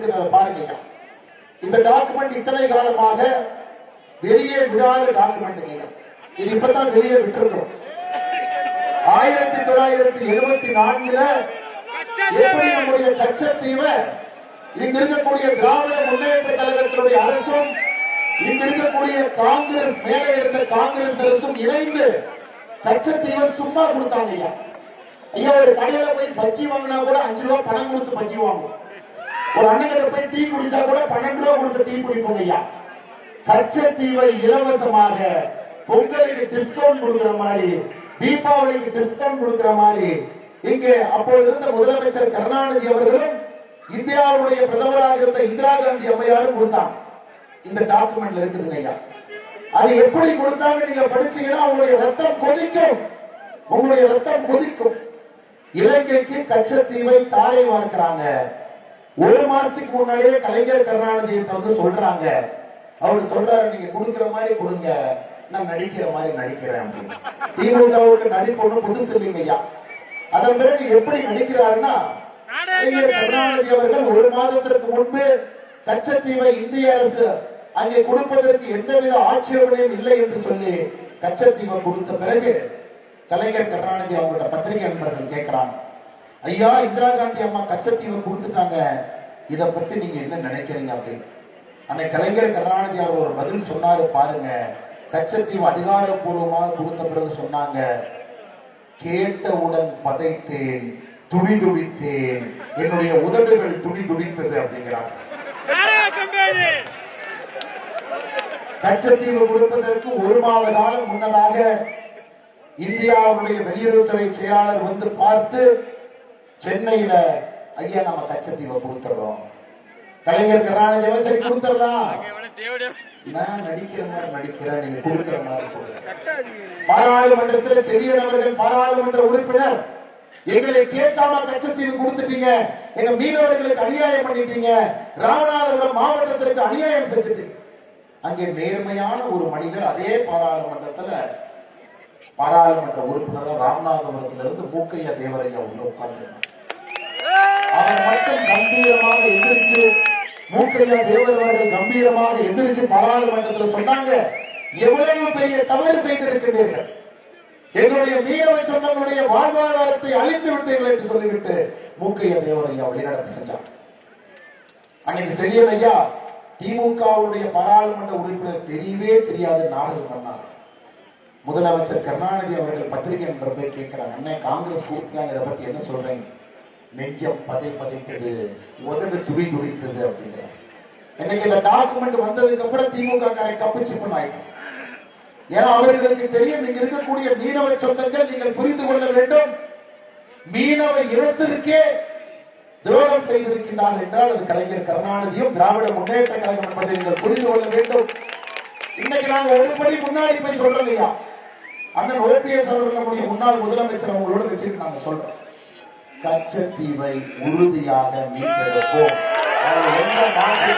இருக்கிறத பாருங்க. இந்த டாக்குமெண்ட் இத்தனை காலமாக வெளியே விடாத டாக்குமெண்ட் இது. இப்பதான் வெளியே விட்டுருக்கோம். ஆயிரத்தி தொள்ளாயிரத்தி எழுபத்தி நான்குல எப்படி நம்முடைய கச்சத்தீவை இங்க இருக்கக்கூடிய திராவிட முன்னேற்ற கழகத்தினுடைய அரசும் இங்க இருக்கக்கூடிய காங்கிரஸ் மேலே இருந்த காங்கிரஸ் அரசும் இணைந்து கச்சத்தீவை சும்மா கொடுத்தாங்க ஐயா. ஐயா ஒரு கடையில போய் பஜ்ஜி வாங்கினா கூட அஞ்சு ரூபா பணம் கொடுத்து பஜ்ஜி வாங்குவோம். ஒரு அண்ணன் போய் டீ குடிச்சா கூட பன்னெண்டு ரூபா கொடுத்து டீ குடிப்போம் ஐயா கச்சத்தீவை இலவசமாக பொங்கலுக்கு டிஸ்கவுண்ட் கொடுக்கிற மாதிரி தீபாவளிக்கு டிஸ்கவுண்ட் கொடுக்கிற மாதிரி இங்கே அப்போது இருந்த முதலமைச்சர் கருணாநிதி அவர்களும் இந்தியாவுடைய பிரதமராக இருந்த இந்திரா காந்தி அம்மையாரும் கொடுத்தாங்க. இந்த டாக்குமெண்ட்ல இருக்குது ஐயா. அது எப்படி கொடுத்தாங்க நீங்க படிச்சீங்கன்னா உங்களுடைய ரத்தம் கொதிக்கும். உங்களுடைய ரத்தம் கொதிக்கும். இலங்கைக்கு கச்சத்தீவை தாரை வார்க்கிறாங்க. ஒரு மாசத்துக்கு முன்னாடியே கலைஞர் கருணாநிதி வந்து சொல்றாங்க. அவர் சொல்றாரு நீங்க கொடுக்கிற மாதிரி கொடுங்க. நான் நடிக்கிற மாதிரி நடிக்கிறேன். அப்படின்னு. திமுகவுக்கு நடிப்பு ஒன்று புதுசு இல்லைங்க ஐயா. அதன் பிறகு எப்படி நடிக்கிறாருன்னா கலைஞர் கருணாநிதி அவர்கள் ஒரு மாதத்திற்கு முன்பு கச்சத்தீவை இந்திய அரசு அங்கே கொடுப்பதற்கு எந்தவித ஆட்சேபனையும் இல்லை என்று சொல்லி கச்சத்தீவை கொடுத்த பிறகு கலைஞர் கருணாநிதி அவங்களோட பத்திரிகை நண்பர்கள் கேட்கிறாங்க. ஐயா இந்திரா காந்தி அம்மா கச்சத்தீவை கொடுத்துட்டாங்க. இத பத்தி நீங்க என்ன நினைக்கிறீங்க அப்படின்னு அன்னைக்கு கலைஞர் கருணாநிதி அவர் ஒரு பதில் சொன்னாரு பாருங்க. கச்சத்தீவு அதிகாரப்பூர்வமாக கொடுத்த பிறகு சொன்னாங்க கேட்டவுடன் பதைத்தேன் துடி துடித்தேன். என்னுடைய உதடுகள் துடி துடித்தது அப்படிங்கிறாங்க. கச்சத்தீவு கொடுப்பதற்கு ஒரு மாத காலம் முன்னதாக இந்தியாவுடைய வெளியுறவுத்துறை செயலாளர் வந்து பார்த்து சென்னையில ஐயா நம்ம கச்சத்தீவை கொடுத்துறோம். கலைஞர் கருணாநிதி சரி கொடுத்துடலாம் நான் நடிக்கிற மாதிரி நடிக்கிறேன் நீங்க கொடுக்கிற மாதிரி பாராளுமன்றத்தில் செரியன் அவர்கள் பாராளுமன்ற உறுப்பினர் எங்களை கேட்காம கச்சத்தீவு கொடுத்துட்டீங்க. எங்க மீனவர்களுக்கு அநியாயம் பண்ணிட்டீங்க. ராமநாதபுரம் மாவட்டத்திற்கு அநியாயம் செஞ்சுட்டீங்க அங்கே நேர்மையான ஒரு மனிதர் அதே பாராளுமன்றத்துல பாராளுமன்ற உறுப்பினர் ராமநாதபுரத்திலிருந்து மூக்கையா தேவரையா உள்ள உட்கார்ந்து அவர் மட்டும் கம்பீரமாக எந்திரிச்சு மூக்கையா தேவர் அவர்கள் கம்பீரமாக எந்திரிச்சு பாராளுமன்றத்தில் சொன்னாங்க எவ்வளவு பெரிய தவறு செய்திருக்கிறீர்கள். எங்களுடைய மீனவ சொன்னவனுடைய வாழ்வாதாரத்தை அழித்து விட்டீர்கள் என்று சொல்லிவிட்டு மூக்கையா தேவரையா வெளிநடப்பு செஞ்சார். அன்னைக்கு செரியன் ஐயா திமுகவுடைய பாராளுமன்ற உறுப்பினர் தெரியவே தெரியாது நாடகம் பண்ணார். முதலமைச்சர் கருணாநிதி அவர்கள் பத்திரிகை நண்பர் போய் கேட்கிறாங்க அண்ணன் காங்கிரஸ் கொடுத்தாங்க இதை பத்தி என்ன சொல்றீங்க நெஞ்சம் பதை பதைத்தது உதடு துடி துடித்தது அப்படிங்கிறாங்க. இன்னைக்கு இந்த டாக்குமெண்ட் வந்ததுக்கு அப்புறம் திமுக காரை கப்பிச்சு ஆயிட்டோம் ஏன்னா அவர்களுக்கு தெரியும் இங்க இருக்கக்கூடிய மீனவ சொந்தங்கள் நீங்கள் புரிந்து கொள்ள வேண்டும். மீனவ இனத்திற்கே துரோகம் செய்திருக்கின்றார் என்றால் அது கலைஞர் கருணாநிதியும் திராவிட முன்னேற்ற கழகம் என்பதை நீங்கள் புரிந்து கொள்ள வேண்டும். இன்னைக்கு நாங்க ஒரு படி முன்னாடி போய் சொல்றோம் இல்லையா? அண்ணன் ஓபிஎஸ் அவர்கள் நம்முடைய முன்னாள் முதலமைச்சர் அவங்களோட வச்சுட்டு நாங்க சொல்றோம். கச்சத்தீவை உறுதியாக மீட்டெடுப்போம். எந்த மாற்று